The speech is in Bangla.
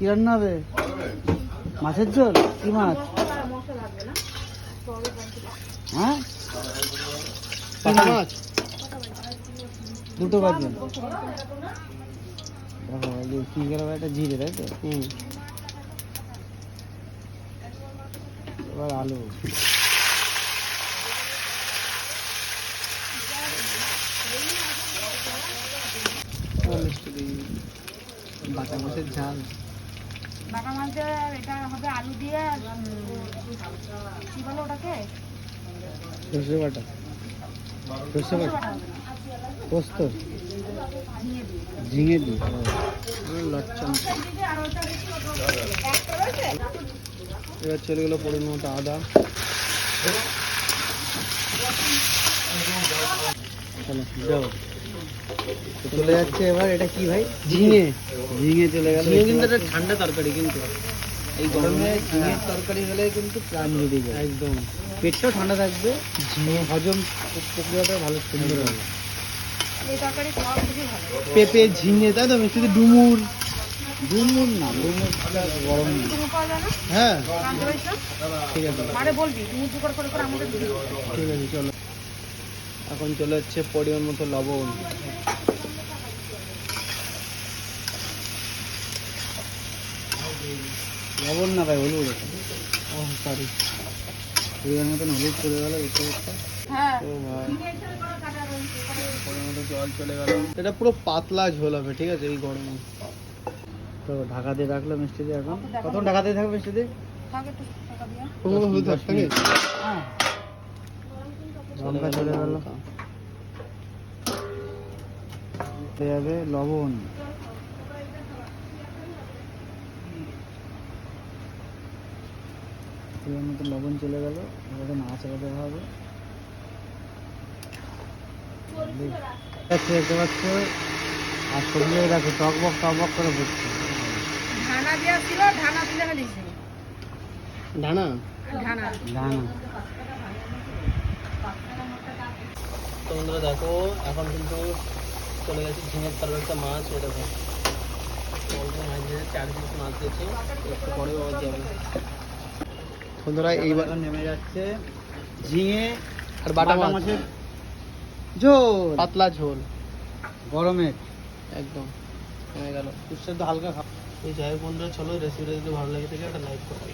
কি রান্না হবে? মাছের ঝোল? কি মাছ? হ্যাঁ? মাছ? দুটো বাজে দেখো এই যে জিরে তাই তো? হুম। এবার আলু। বাটা মাছের ঝাল। বাটা মাছের এটা হবে আলু দিয়ে আর, কি বলো ওটাকে? সর্ষে বাটা। সর্ষে বাটা। পোস্ত। ঝিঙে দিয়ে। ঝিঙে দি লচ্ছন এবার চলে গেলো পরিমাণ মতো আদা। চলো চলে যাচ্ছে এবার এটা কি ভাই? ঝিঙে। ঝিঙে চলে গেল। ঝিঙে কিন্তু একটা ঠান্ডা তরকারি কিন্তু। এই গরমে ঝিঙের তরকারি হলে কিন্তু প্রাণ জুড়ে যায়। একদম। পেটটাও ঠান্ডা থাকবে ঝিঙে হজম প্রক্রিয়াটা ভালো সুন্দর হবে। এই তরকারি খাওয়া খুবই ভালো। পেঁপে ঝিঙে তাই তো মিষ্টিতে ডুমুর। ডুমুর না ডুমুর গরম না তুমি পাওয়া যায় না? হ্যাঁ। ঠিক আছে। মারে বলবি তুমি জোগাড় করে করে আমাদের দিবি। ঠিক আছে চলো। এখন চলে যাচ্ছে পরিমাণ মতো লবণ। লবণ না ভাই হলুদ ও সরি মতন হলুদ চলে গেল বুঝতে পারছ হ্যাঁ। ভাই মতো জল চলে গেল। এটা পুরো পাতলা ঝোল হবে ঠিক আছে এই গরমে। তো ঢাকা দিয়ে রাখল মিষ্টি দিয়ে এখন। কতক্ষণ ঢাকা দিয়ে থাকবে মিষ্টি দিয়ে। হ্যাঁ। লঙ্কা চলে গেল। চলে যাবে লবণ। পরিমাণ মতো লবণ চলে গেল এবারে নাড়াচাড়া দেওয়া হবে। দেখতে পাচ্ছ? আর সবজি দেখো টক বক টক বক করে দেওয়া ছিল তুলে ফেলেছি। ডানা তো দেখো এখন কিন্তু চলে গেছে ঝিঙের তরকারিটা মাছ দেখো। অল্প মাছ চার পিস মাছ দিয়েছে একটু পরে বাবা যাবে বন্ধুরা এইবার নেমে যাচ্ছে। ঝিঙে আর বাটা মাছ। মাছের ঝোল। পাতলা ঝোল। গরমের একদম। হয়ে গেল। সুস্বাদু হালকা খাও। এই যাই হোক বন্ধুরা চলো রেসিপিটা যদি ভালো লাগে থাকে একটা লাইক করে।